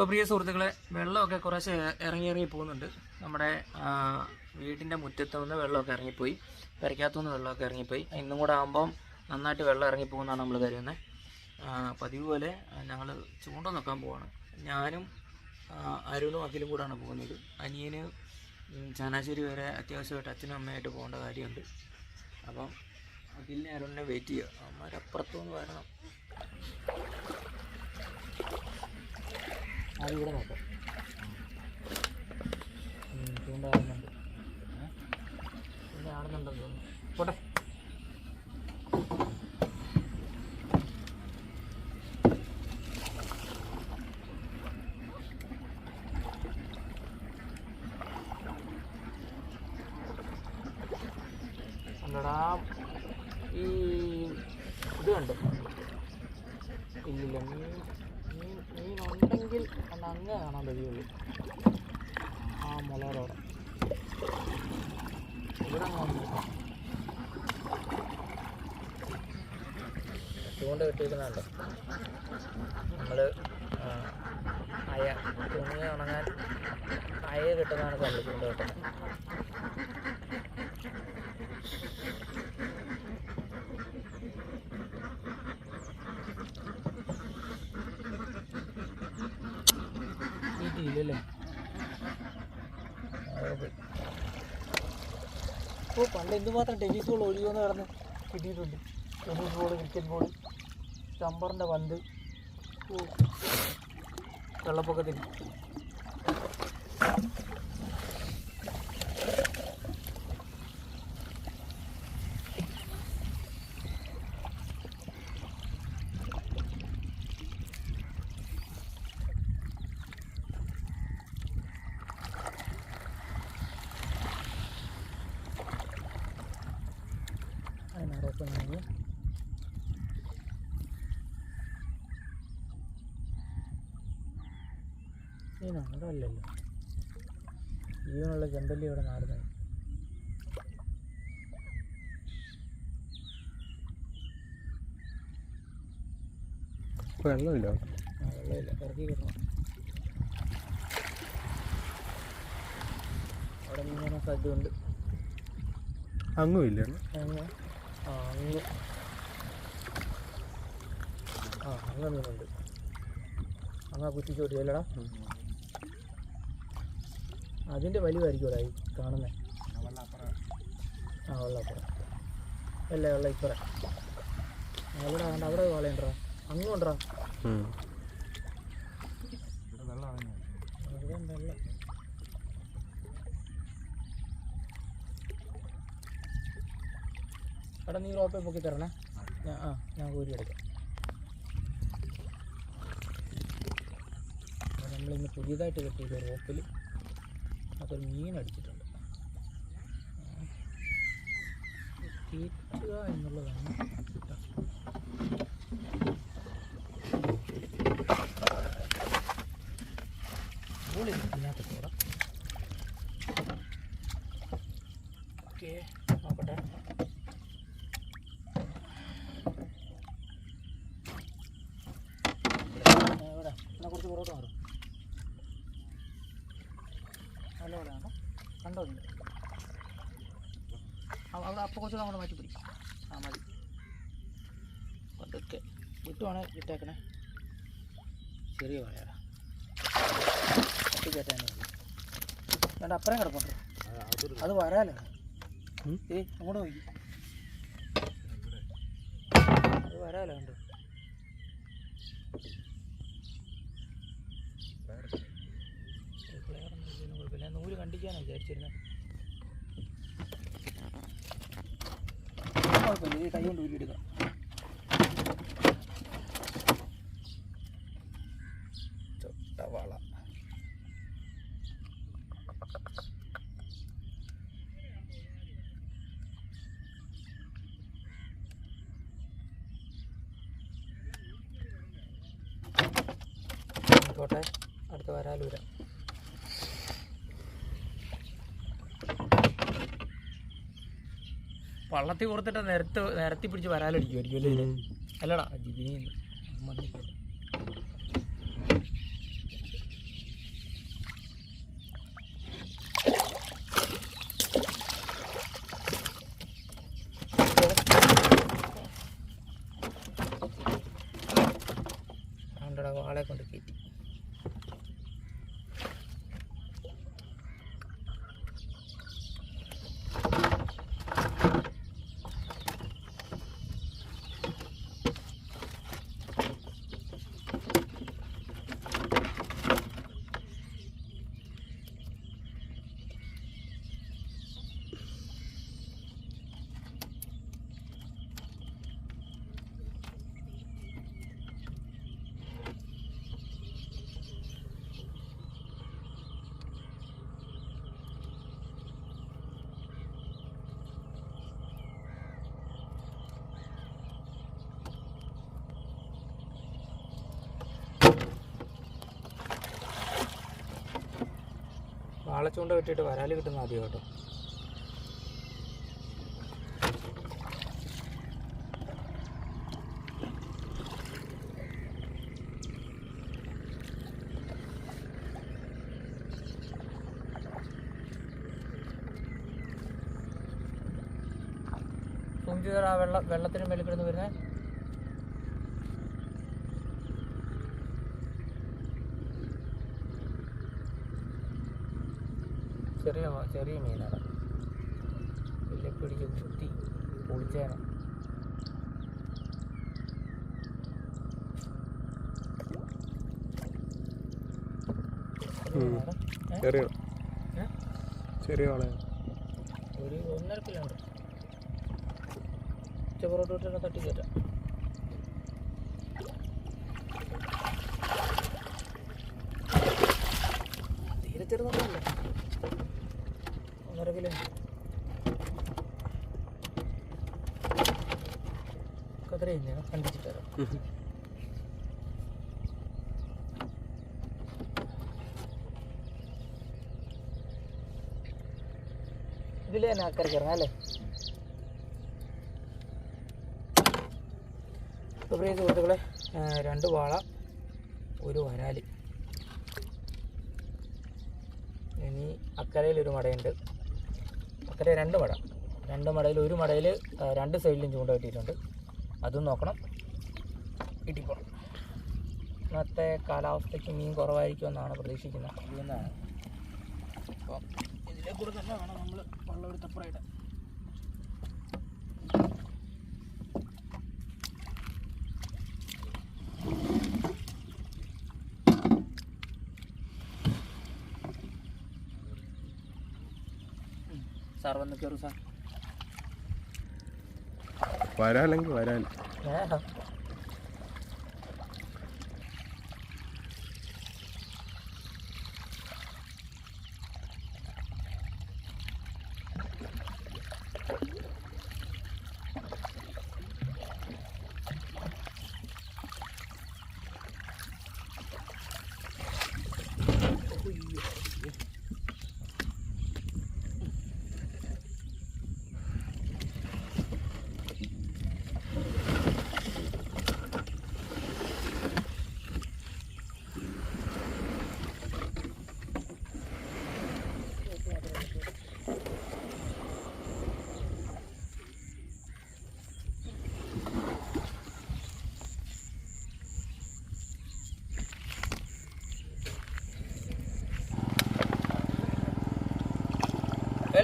ഇപ്പോൾ പ്രിയ സുഹൃത്തുക്കളെ വെള്ളമൊക്കെ കുറേശ്ശെ ഇറങ്ങി ഇറങ്ങി പോകുന്നുണ്ട്. നമ്മുടെ വീടിന്റെ മുറ്റത്തു നിന്ന് വെള്ളമൊക്കെ ഇറങ്ങിപ്പോയി. പെരയ്ക്കകത്തുനിന്ന് വെള്ളമൊക്കെ ഇറങ്ങിപ്പോയി. ഇന്നും കൂടെ ആകുമ്പം നന്നായിട്ട് വെള്ളം ഇറങ്ങി പോകുന്നതാണ് നമ്മൾ കരുതുന്നത് പതിവ് പോലെ ഞങ്ങൾ ചൂണ്ട നോക്കാൻ പോവാണ്. ഞാനും അരുണും അഖിലും കൂടാണ് പോകുന്നത്. അനിയന് ഉം, ചങ്ങനാശ്ശേരി വരെ അത്യാവശ്യമായിട്ട് അച്ഛനും അമ്മയായിട്ട് പോകേണ്ട കാര്യമുണ്ട്. അപ്പം അഖിലിനെ അരുണിനെ വെയിറ്റ് ചെയ്യുക. അവന്മാരപ്പുറത്തുനിന്ന് വരണം. ആദ്യം ഇവിടെ നോക്കാം ചൂണ്ടാടുന്നുണ്ട് ചൂണ്ട ആടുന്നുണ്ട് ഏ? ആടുന്നുണ്ടെന്ന് തോന്നുന്നു. പോട്ടെ. അല്ലടാ ഈ ഇത് കണ്ടോ? ഇല്ലില്ല ഉണ്ടെങ്കിൽ അത് അങ്ങ് കാണാൻ കഴിയുള്ളൂ ആ മുളകോടെ ഇവിടെ ചൂണ്ട കിട്ടിയിരിക്കുന്നുണ്ട് നമ്മൾ അയ തുണി ഉണങ്ങാൻ അയ കിട്ടുന്നതാണ് നമ്മൾ ചൂണ്ട കിട്ടുന്നത് കിട്ടിയില്ലല്ലേ ഓ പണ്ട് എന്തുമാത്രം ടെന്നീസ് ബോൾ ഒഴിയുമെന്ന് പറഞ്ഞ് കിട്ടിയിട്ടുണ്ട്. ടെന്നീസ് ബോൾ ക്രിക്കറ്റ് ബോൾ ചമ്പറിന്റെ പന്ത്. ഓ വെള്ളപ്പൊക്കത്തിൽ അതിനകത്ത് അല്ലല്ലോ. ജീവനുള്ള ചെമ്പല്ലി ഇവിടെ നാടുന്നത്. വെള്ളമില്ല? വെള്ളമില്ല. ഇറക്കി കിട്ടണം. അവിടെ മീനെ സാധ്യതയുണ്ട്. അങ്ങും ഇല്ല. അങ്ങ് ആ അങ്ങ് ആ അങ്ങ് മീനുണ്ട് അല്ലടാ അതിന്റെ വലിവായിരിക്കും അതായി കാണുന്നത് ആ വെള്ളപ്പുറം. അല്ല വെള്ള ഇപ്പറ. അവിടെ അവിടെ വളയണ്ടാ? അങ്ങും ഉണ്ടോ അവിടെ ഉണ്ട് വെള്ളം എടാ നീ റോപ്പ് പൊക്കി തരണേ. ആ ഞാൻ കോരി എടുക്കാം. നമ്മളിന്ന് പുതിയതായിട്ട് കെട്ടിയത് റോപ്പിൽ അതൊരു മീൻ അടിച്ചിട്ടുണ്ട്. തീറ്റുക എന്നുള്ളതാണ് കേട്ടോ. പൊളി ഇതിനകത്ത് കൂടാം ഓക്കെ നോക്കട്ടെ ഇവിടെ കുറച്ച് മാറും നല്ല ഇവിടെ കണ്ടോ? കണ്ടോ ഇല്ല അവിടെ അപ്പോൾ കുറച്ച് അങ്ങോട്ട് മാറ്റി പിടി. ആ മതി. പതുക്കെ. വിട്ടുവാണേ വിട്ടേക്കണേ. ചെറിയ വലയടാ കെട്ടിക്കയറ്റാൻ വേണ്ട അപ്പുറം കിടപ്പുണ്ട്. അത് വരാലോ. ഏ അങ്ങോട്ട് നോക്കി അത് വരാലോ കണ്ടോ ഫ്ലെയർ ഒന്നും ഇതിന് കുഴപ്പമില്ല കണ്ടിക്കാനാണ് വിചാരിച്ചിരുന്നത് കുഴപ്പമില്ല ഈ കൈ കൊണ്ട് ഊരിയെടുക്കാം ചൊട്ടവള ആയിക്കോട്ടെ അടുത്ത വരാലൂര. വള്ളത്തിൽ കൊടുത്തിട്ട് നിരത്ത് നിരത്തി പിടിച്ച് വരാലടിക്കുമായിരിക്കും അല്ലേ? അല്ലടാ ജിഗിനി വാളെ കൊണ്ട് കയറ്റി വാളച്ചൂണ്ട വെട്ടിയിട്ട് വരാൽ കിട്ടുന്ന ആദ്യം കേട്ടോ സൂം വെള്ളത്തിന് മേളിൽ കിടന്ന് ചെറിയ ചെറിയ മീനാണ്. വലിയ പിടിച്ച് കുത്തി പൊളിച്ചേനെ. ഉം. ചെറിയ? ചെറിയ ഒരു ഒന്നര കിലോ ഉണ്ട്. ഉച്ചപ്പുറത്തോട്ട് തട്ടി കയറ്റാം തീരെ ചെറുതൊന്നുമല്ല ഒന്നര കിലോ ഉണ്ട് കതിര ചെയ്യുന്നതാണ് കണ്ടിച്ചിട്ട് തരാം ഇതിൽ തന്നെ ഇറങ്ങാം അല്ലേ? പ്രിയ സുഹൃത്തുക്കളെ രണ്ട് വാള ഒരു വരാൽ. ഇനി അക്കരയിൽ ഒരു മടയുണ്ട്. അക്കരെ രണ്ട് മട. രണ്ട് മടയിൽ ഒരു മടയിൽ രണ്ട് സൈഡിലും ചൂണ്ട കിട്ടിയിട്ടുണ്ട്. അതും നോക്കണം. കിട്ടിക്കോളും ഇന്നത്തെ കാലാവസ്ഥയ്ക്ക് മീൻ കുറവായിരിക്കുമെന്നാണ് പ്രതീക്ഷിക്കുന്നത്. അതുകൊണ്ടാണ്. അപ്പം ഇതിലെ കൂടെ തന്നെ വേണം നമ്മൾ വെള്ളം എടുത്തപ്പുറമായിട്ട് സാർ വന്ന് കയറൂ സാർ. വരാല്ലെങ്കിൽ വരാൻ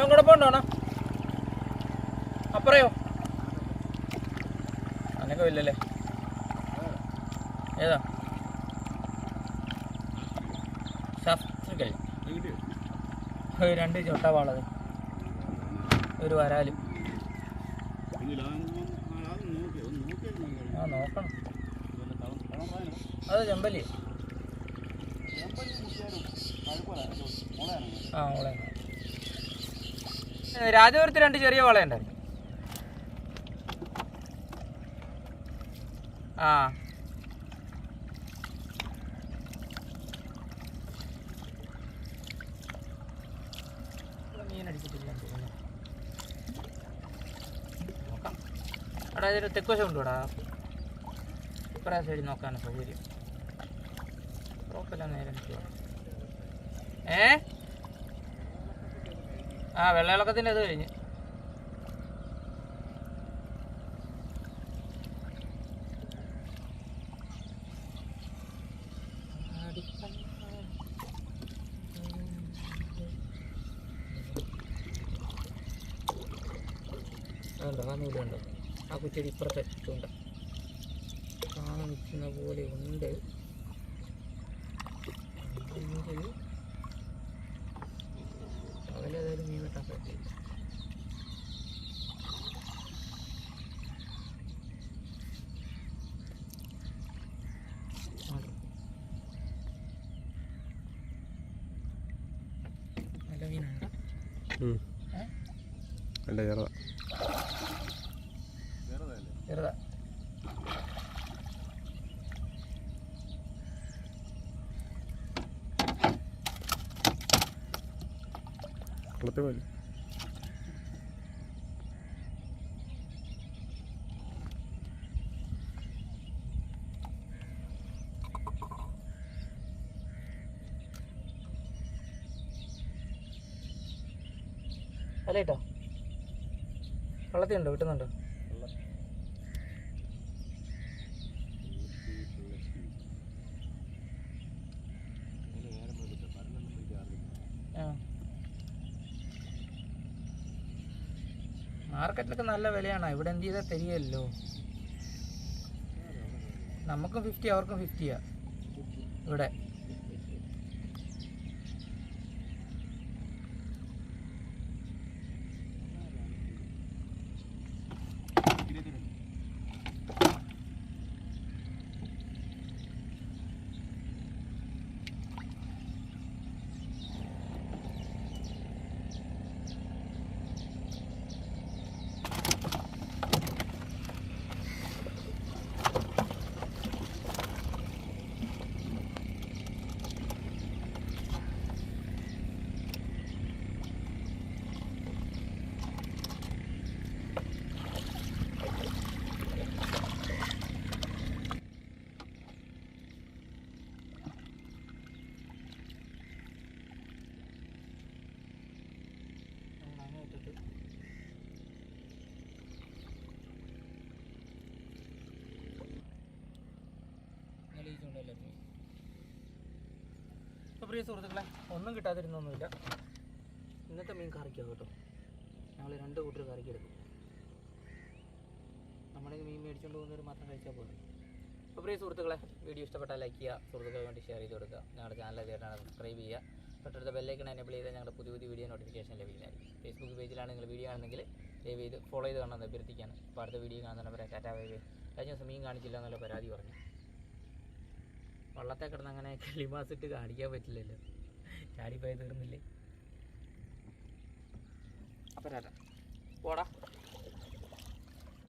എല്ലാം കൂടെ പോണ്ടോണ അപ്പറയോ അനക്കം ഇല്ലല്ലേ ഏതാ? ശാസ്ത്രികൾ രണ്ട് രണ്ട് ചൊട്ടവാളത് ഒരു വരാലും. ആ നോക്കണം. അത് ചെമ്പല്ലി ആ മോളെ രാജപുരത്ത് രണ്ട് ചെറിയ വളയുണ്ടായിരുന്നു ആ. തെക്കുവശം ഉണ്ടോടാ? ഇപ്പറേ സൈഡിൽ നോക്കാനാണ് സൗകര്യം. നേരെ ഏ? ആ വെള്ളയിളക്കത്തിന്റെ അത് കഴിഞ്ഞ്. ഉണ്ടോ ആ നൂലുണ്ടോ ആ ഇപ്പുറത്തെ ചൂണ്ട കാണാൻ പോലെ ഉണ്ട് എങ്കിൽ പകലേതായാലും മീൻ വെട്ടാൻ പറ്റില്ല ആണോ? നല്ല മീനാണ് ഉം. ഏ? അല്ല ചെറുതാ. ചെറുതാ. കുളത്തിൽ പോലെ അല്ല കേട്ടോ. വെള്ളത്തിലുണ്ടോ? കിട്ടുന്നുണ്ടോ? മാർക്കറ്റിലൊക്കെ നല്ല വിലയാണ്? ഇവിടെ എന്ത് ചെയ്താൽ തരികയല്ലോ നമുക്കും ഫിഫ്റ്റി അവർക്കും ഫിഫ്റ്റിയാ ഇവിടെ. പ്രിയ സുഹൃത്തുക്കളെ ഒന്നും കിട്ടാതിരുന്നൊന്നുമില്ല. ഇന്നത്തെ മീൻ കറിക്കാം കേട്ടോ. ഞങ്ങൾ രണ്ട് കൂട്ടർ കറിക്ക് എടുക്കും. നമ്മുടെ മീൻ മേടിച്ചുകൊണ്ട് പോകുന്നവർ മാത്രം കഴിച്ചാൽ പോലും അപ്പോൾ പ്രിയ സുഹൃത്തുക്കളെ വീഡിയോ ഇഷ്ടപ്പെട്ടാൽ ലൈക്ക് ചെയ്യുക സുഹൃത്തുക്കൾക്ക് വേണ്ടി ഷെയർ ചെയ്ത് കൊടുക്കുക. ഞങ്ങളുടെ ചാനൽ തീർച്ചയാണ് സബ്സ്ക്രൈബ് ചെയ്യുക. തൊട്ടടുത്ത ബെല്ലൈക്കൺ എനേബിൾ ചെയ്താൽ ഞങ്ങളുടെ പുതിയ പുതിയ വീഡിയോ നോട്ടിഫിക്കേഷൻ ലഭിക്കുന്നതായിരിക്കും. ഫേസ്ബുക്ക് പേജിലാണ് നിങ്ങൾ വീഡിയോ ആണെങ്കിൽ ദയവ് ചെയ്ത് ഫോളോ ചെയ്ത് കാണാൻ അഭ്യർത്ഥിക്കുകയാണ്. അപ്പോൾ അടുത്ത വീഡിയോ കാണുന്നവരെ ടാറ്റാ ബൈ ബൈ. കഴിഞ്ഞ ദിവസം മീൻ കാണിച്ചില്ല എന്നുള്ള പരാതി പറഞ്ഞു. വള്ളത്തെ കിടന്ന് അങ്ങനെ കിളിമാസിട്ട് കാണിക്കാൻ പറ്റില്ലല്ലോ. ചാടിപ്പോയി തീർന്നില്ലേ? അപ്പം പോടാ.